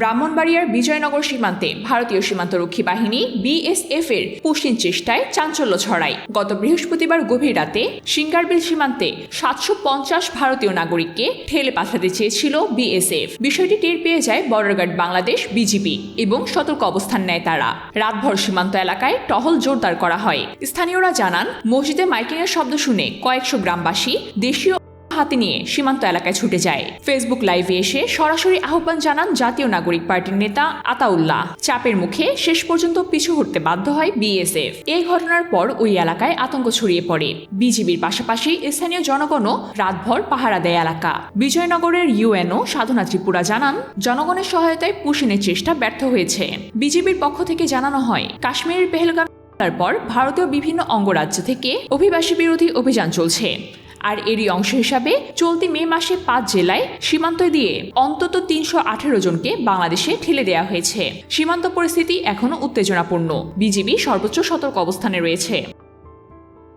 ব্রাহ্মণবাড়িয়ার বিজয়নগর সীমান্তে ভারতীয় সীমান্তরক্ষী বাহিনী বিএসএফ এর পুষ্টিন চেষ্টায় চাঞ্চল্য ছড়ায়। গত বৃহস্পতিবার গভীর রাতে সিঙ্গারবিল সীমান্তে সাতশো পঞ্চাশ ভারতীয় নাগরিককে ঠেলে পাঠাতে চেয়েছিল বিএসএফ। বিষয়টি টের পেয়ে যায় বর্ডার গার্ড বাংলাদেশ, বিজিবি এবং সতর্ক অবস্থান নেয় তারা। রাতভর সীমান্ত এলাকায় টহল জোরদার করা হয়। স্থানীয়রা জানান, মসজিদে মাইকিংয়ের শব্দ শুনে কয়েকশো গ্রামবাসী দেশীয় হাতে নিয়ে সীমান্ত এলাকায় ছুটে যায়। ফেসবুক লাইভে এসে সরাসরি আহ্বান জানান জাতীয় নাগরিক পার্টির নেতা আতাউল্লাহ। চাপের মুখে শেষ পর্যন্ত পিছু হটতে বাধ্য হয় বিএসএফ এই ঘটনার পর ওই এলাকায় আতঙ্ক ছড়িয়ে পড়ে। বিজিবির পাশাপাশি স্থানীয় জনগণও রাতভর পাহারা দেয় এলাকা। বিজয়নগরের ইউএনও সাধনা ত্রিপুরা জানান, জনগণের সহায়তায় পুশিনের চেষ্টা ব্যর্থ হয়েছে। বিজিবির পক্ষ থেকে জানানো হয় কাশ্মীরের পেহেলগাম, তারপর ভারতীয় বিভিন্ন অঙ্গরাজ্য থেকে অভিবাসী বিরোধী অভিযান চলছে। আর এরই অংশ হিসাবে চলতি মে মাসে পাঁচ জেলায় সীমান্ত দিয়ে অন্তত তিনশো আঠেরো জনকে বাংলাদেশে ঠেলে দেওয়া হয়েছে। সীমান্ত পরিস্থিতি এখনও উত্তেজনাপূর্ণ। বিজিবি সর্বোচ্চ সতর্ক অবস্থানে রয়েছে।